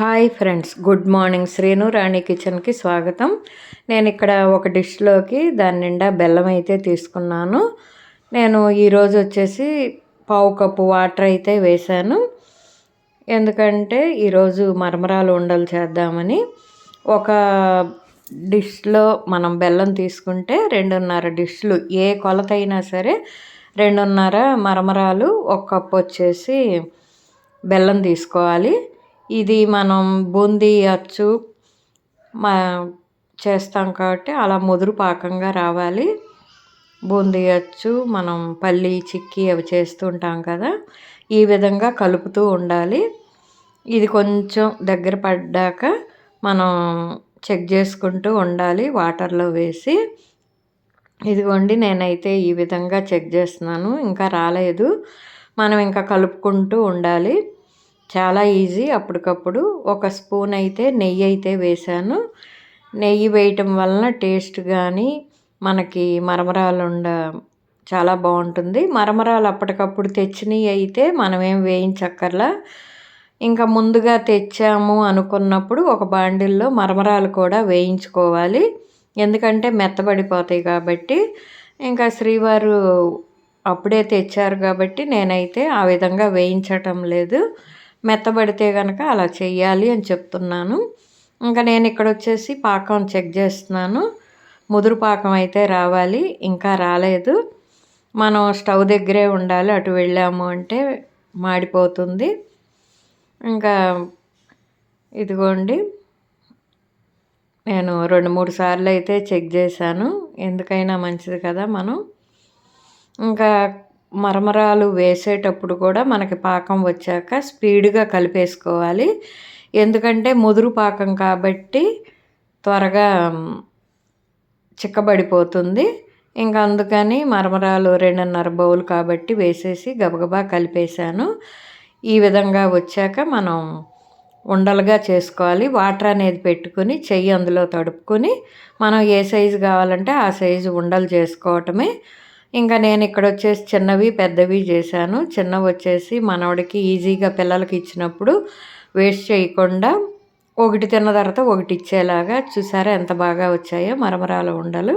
Hi friends good morning. Srinu Rani కిచెన్కి స్వాగతం. నేను ఇక్కడ ఒక డిష్లోకి దాని నిండా బెల్లం అయితే తీసుకున్నాను. నేను ఈరోజు వచ్చేసి పావు కప్పు వాటర్ అయితే వేశాను. ఎందుకంటే ఈరోజు మరమరాలు ఉండలు చేద్దామని ఒక డిష్లో మనం బెల్లం తీసుకుంటే రెండున్నర డిష్లు ఏ కొలత అయినా సరే రెండున్నర మరమరాలు ఒక కప్పు వచ్చేసి బెల్లం తీసుకోవాలి. ఇది మనం బూందీ అచ్చు మా చేస్తాం కాబట్టి అలా ముదురు పాకంగా రావాలి. బూందీ అచ్చు మనం పల్లి చిక్కీ అవి చేస్తుంటాం కదా. ఈ విధంగా కలుపుతూ ఉండాలి. ఇది కొంచెం దగ్గర పడ్డాక మనం చెక్ చేసుకుంటూ ఉండాలి వాటర్లో వేసి. ఇదిగోండి నేనైతే ఈ విధంగా చెక్ చేస్తున్నాను. ఇంకా రాలేదు. మనం ఇంకా కలుపుకుంటూ ఉండాలి. చాలా ఈజీ. అప్పటికప్పుడు ఒక స్పూన్ అయితే నెయ్యి అయితే వేశాను. నెయ్యి వేయటం వలన టేస్ట్ కానీ మనకి మరమరాలు ఉండ చాలా బాగుంటుంది. మరమరాలు అప్పటికప్పుడు తెచ్చినవి అయితే మనమేం వేయించక్కర్లా. ఇంకా ముందుగా తెచ్చాము అనుకున్నప్పుడు ఒక బాండిల్లో మరమరాలు కూడా వేయించుకోవాలి. ఎందుకంటే మెత్తబడిపోతాయి కాబట్టి. ఇంకా శ్రీవారు అప్పుడే తెచ్చారు కాబట్టి నేనైతే ఆ విధంగా వేయించటం లేదు. మెత్తబడితే కనుక అలా చేయాలి అని చెప్తున్నాను. ఇంకా నేను ఇక్కడ వచ్చేసి పాకం చెక్ చేస్తున్నాను. ముదురు పాకం అయితే రావాలి ఇంకా రాలేదు. మనం స్టవ్ దగ్గరే ఉండాలి అటు వెళ్ళాము అంటే మాడిపోతుంది. ఇంకా ఇదిగోండి నేను రెండు మూడు సార్లు అయితే చెక్ చేశాను. ఎందుకైనా మంచిది కదా మనం. ఇంకా మరమరాలు వేసేటప్పుడు కూడా మనకి పాకం వచ్చాక స్పీడ్గా కలిపేసుకోవాలి. ఎందుకంటే ముదురు పాకం కాబట్టి త్వరగా చిక్కబడిపోతుంది. ఇంకా అందుకని మరమరాలు రెండున్నర బౌల్ కాబట్టి వేసేసి గబగబా కలిపేశాను. ఈ విధంగా వచ్చాక మనం ఉండలుగా చేసుకోవాలి. వాటర్ అనేది పెట్టుకుని చెయ్యి అందులో తడుపుకొని మనం ఏ సైజు కావాలంటే ఆ సైజు ఉండలు చేసుకోవటమే. ఇంకా నేను ఇక్కడ వచ్చేసి చిన్నవి పెద్దవి చేశాను. చిన్నవి వచ్చేసి మనవడికి ఈజీగా పిల్లలకి ఇచ్చినప్పుడు వేస్ట్ చేయకుండా ఒకటి తిన్న తర్వాత ఒకటి ఇచ్చేలాగా చూసారా ఎంత బాగా వచ్చాయో మరమరాలు ఉండలు.